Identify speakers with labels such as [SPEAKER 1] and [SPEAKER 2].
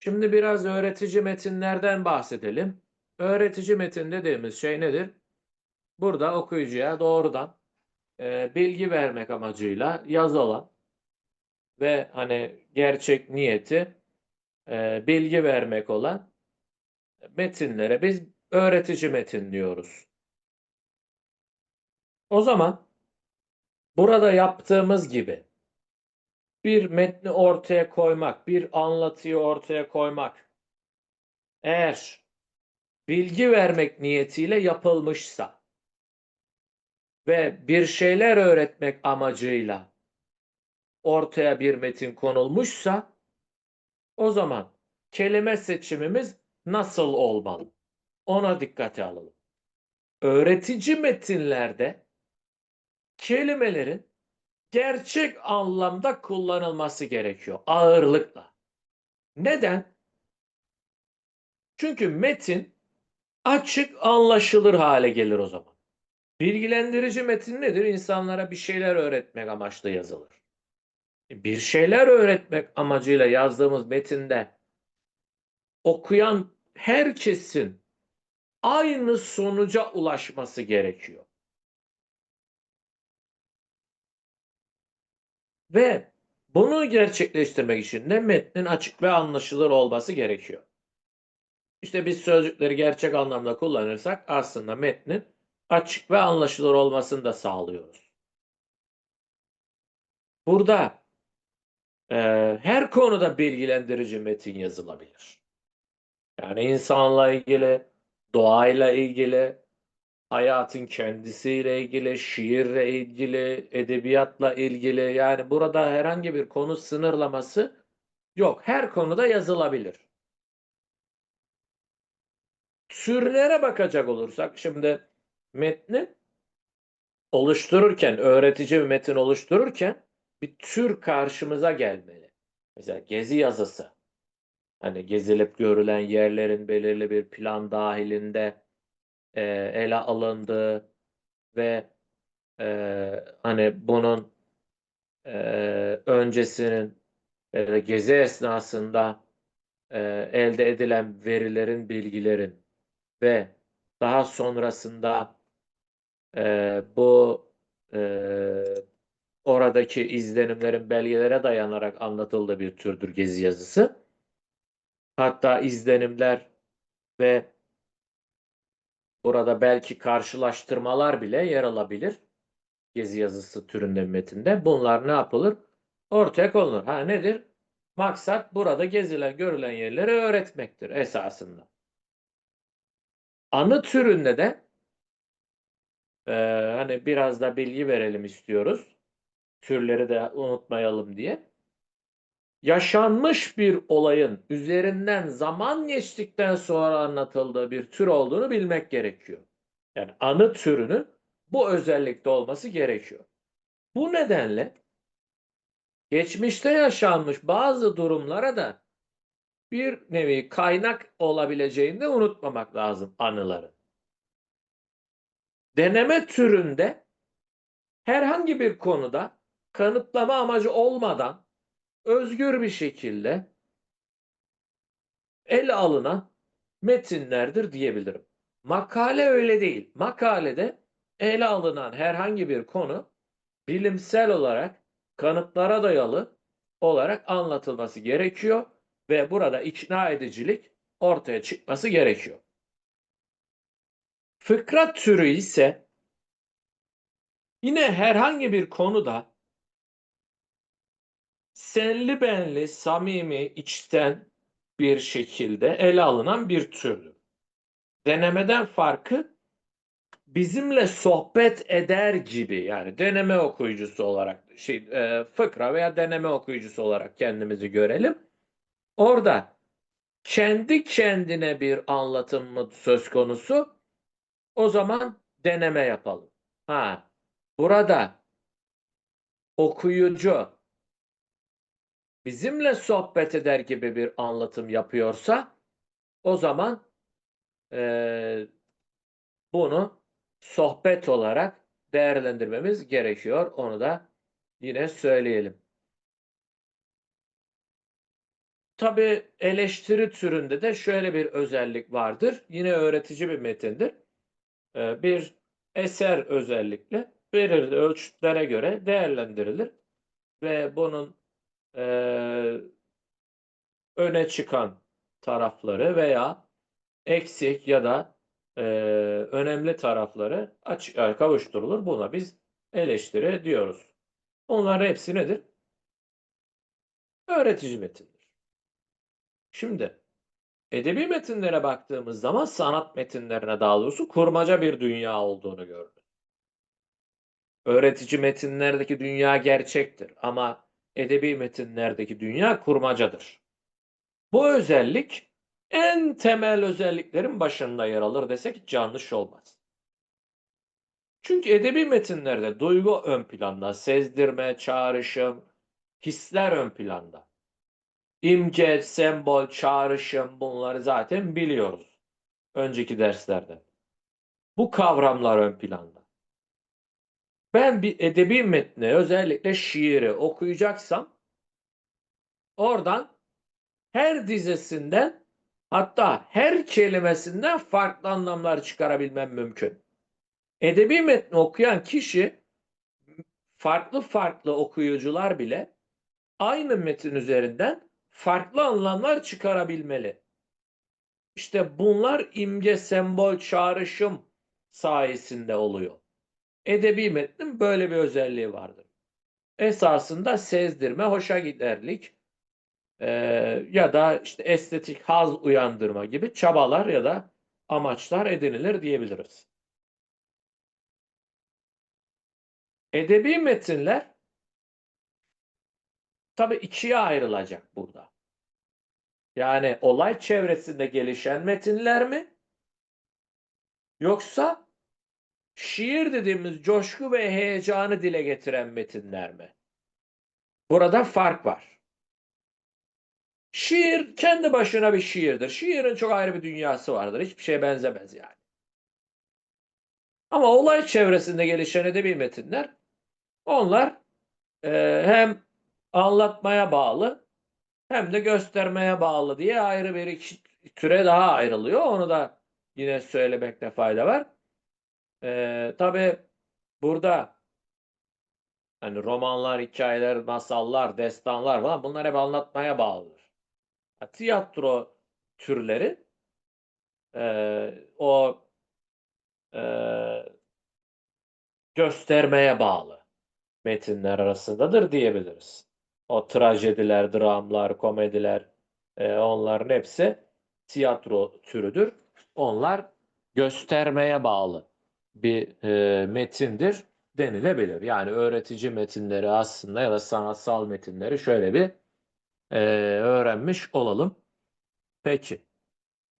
[SPEAKER 1] Şimdi biraz öğretici metinlerden bahsedelim. Öğretici metin dediğimiz şey nedir? Burada okuyucuya doğrudan e, bilgi vermek amacıyla yazılan ve hani gerçek niyeti e, bilgi vermek olan metinlere biz öğretici metin diyoruz. O zaman burada yaptığımız gibi bir metni ortaya koymak, bir anlatıyı ortaya koymak eğer bilgi vermek niyetiyle yapılmışsa ve bir şeyler öğretmek amacıyla ortaya bir metin konulmuşsa o zaman kelime seçimimiz nasıl olmalı? Ona dikkate alalım. Öğretici metinlerde kelimelerin gerçek anlamda kullanılması gerekiyor. Ağırlıkla. Neden? Çünkü metin açık anlaşılır hale gelir o zaman. Bilgilendirici metin nedir? İnsanlara bir şeyler öğretmek amaçlı yazılır. Bir şeyler öğretmek amacıyla yazdığımız metinde okuyan herkesin aynı sonuca ulaşması gerekiyor. Ve bunu gerçekleştirmek için de metnin açık ve anlaşılır olması gerekiyor. İşte biz sözcükleri gerçek anlamda kullanırsak aslında metnin açık ve anlaşılır olmasını da sağlıyoruz. Burada e, her konuda bilgilendirici metin yazılabilir. Yani insanla ilgili, doğayla ilgili, hayatın kendisiyle ilgili, şiirle ilgili, edebiyatla ilgili yani burada herhangi bir konu sınırlaması yok. Her konuda yazılabilir. Türlere bakacak olursak şimdi metni oluştururken, öğretici bir metin oluştururken bir tür karşımıza gelmeli. Mesela gezi yazısı. Hani gezilip görülen yerlerin belirli bir plan dahilinde e, ele alındığı ve e, hani bunun e, öncesinin e, gezi esnasında e, elde edilen verilerin, bilgilerin ve daha sonrasında e, bu e, oradaki izlenimlerin belgelere dayanarak anlatıldığı bir türdür gezi yazısı. Hatta izlenimler ve Burada belki karşılaştırmalar bile yer alabilir. Gezi yazısı türünde metinde. Bunlar ne yapılır? Ortaya konulur. Ha nedir? Maksat burada gezilen, görülen yerleri öğretmektir esasında. Anı türünde de e, hani biraz da bilgi verelim istiyoruz. Türleri de unutmayalım diye yaşanmış bir olayın üzerinden zaman geçtikten sonra anlatıldığı bir tür olduğunu bilmek gerekiyor. Yani anı türünün bu özellikte olması gerekiyor. Bu nedenle geçmişte yaşanmış bazı durumlara da bir nevi kaynak olabileceğini de unutmamak lazım anıların. Deneme türünde herhangi bir konuda kanıtlama amacı olmadan özgür bir şekilde ele alınan metinlerdir diyebilirim. Makale öyle değil. Makalede ele alınan herhangi bir konu bilimsel olarak kanıtlara dayalı olarak anlatılması gerekiyor ve burada ikna edicilik ortaya çıkması gerekiyor. Fıkra türü ise yine herhangi bir konuda senli benli, samimi, içten bir şekilde ele alınan bir türdür. Denemeden farkı bizimle sohbet eder gibi yani deneme okuyucusu olarak şey e, fıkra veya deneme okuyucusu olarak kendimizi görelim. Orada kendi kendine bir anlatım mı söz konusu? O zaman deneme yapalım. Ha, burada okuyucu bizimle sohbet eder gibi bir anlatım yapıyorsa o zaman e, bunu sohbet olarak değerlendirmemiz gerekiyor. Onu da yine söyleyelim. tabii eleştiri türünde de şöyle bir özellik vardır. Yine öğretici bir metindir. Ee, bir eser özellikle belirli ölçütlere göre değerlendirilir ve bunun eee, öne çıkan tarafları veya eksik ya da eee, önemli tarafları açığa kavuşturulur. Buna biz eleştiri diyoruz. Bunların hepsi nedir? Öğretici metindir. Şimdi edebi metinlere baktığımız zaman sanat metinlerine daha doğrusu kurmaca bir dünya olduğunu gördük. Öğretici metinlerdeki dünya gerçektir ama edebi metinlerdeki dünya kurmacadır. Bu özellik en temel özelliklerin başında yer alır desek yanlış olmaz. Çünkü edebi metinlerde duygu ön planda, sezdirme, çağrışım, hisler ön planda. İmge, sembol, çağrışım bunları zaten biliyoruz önceki derslerde. Bu kavramlar ön planda. Ben bir edebi metni özellikle şiiri okuyacaksam oradan her dizesinden hatta her kelimesinden farklı anlamlar çıkarabilmem mümkün. Edebi metni okuyan kişi farklı farklı okuyucular bile aynı metin üzerinden farklı anlamlar çıkarabilmeli. İşte bunlar imge, sembol, çağrışım sayesinde oluyor. Edebi metnin böyle bir özelliği vardır. Esasında sezdirme, hoşa giderlik eee, ya da işte estetik haz uyandırma gibi çabalar ya da amaçlar edinilir diyebiliriz. Edebi metinler tabii ikiye ayrılacak burada. Yani olay çevresinde gelişen metinler mi? Yoksa şiir dediğimiz coşku ve heyecanı dile getiren metinler mi? Burada fark var. Şiir kendi başına bir şiirdir. Şiirin çok ayrı bir dünyası vardır. Hiçbir şeye benzemez yani. Ama olay çevresinde gelişen edebi metinler onlar e, hem anlatmaya bağlı hem de göstermeye bağlı diye ayrı bir iki türe daha ayrılıyor. Onu da yine söylemekte fayda var. Ee, tabii burada hani romanlar, hikayeler, masallar, destanlar falan bunlar hep anlatmaya bağlıdır. Ha, Tiyatro türleri e, o e, göstermeye bağlı metinler arasındadır diyebiliriz. O trajediler, dramlar, komediler e, onların hepsi tiyatro türüdür. Onlar göstermeye bağlı bir e, metindir denilebilir. Yani öğretici metinleri aslında ya da sanatsal metinleri şöyle bir e, öğrenmiş olalım. Peki.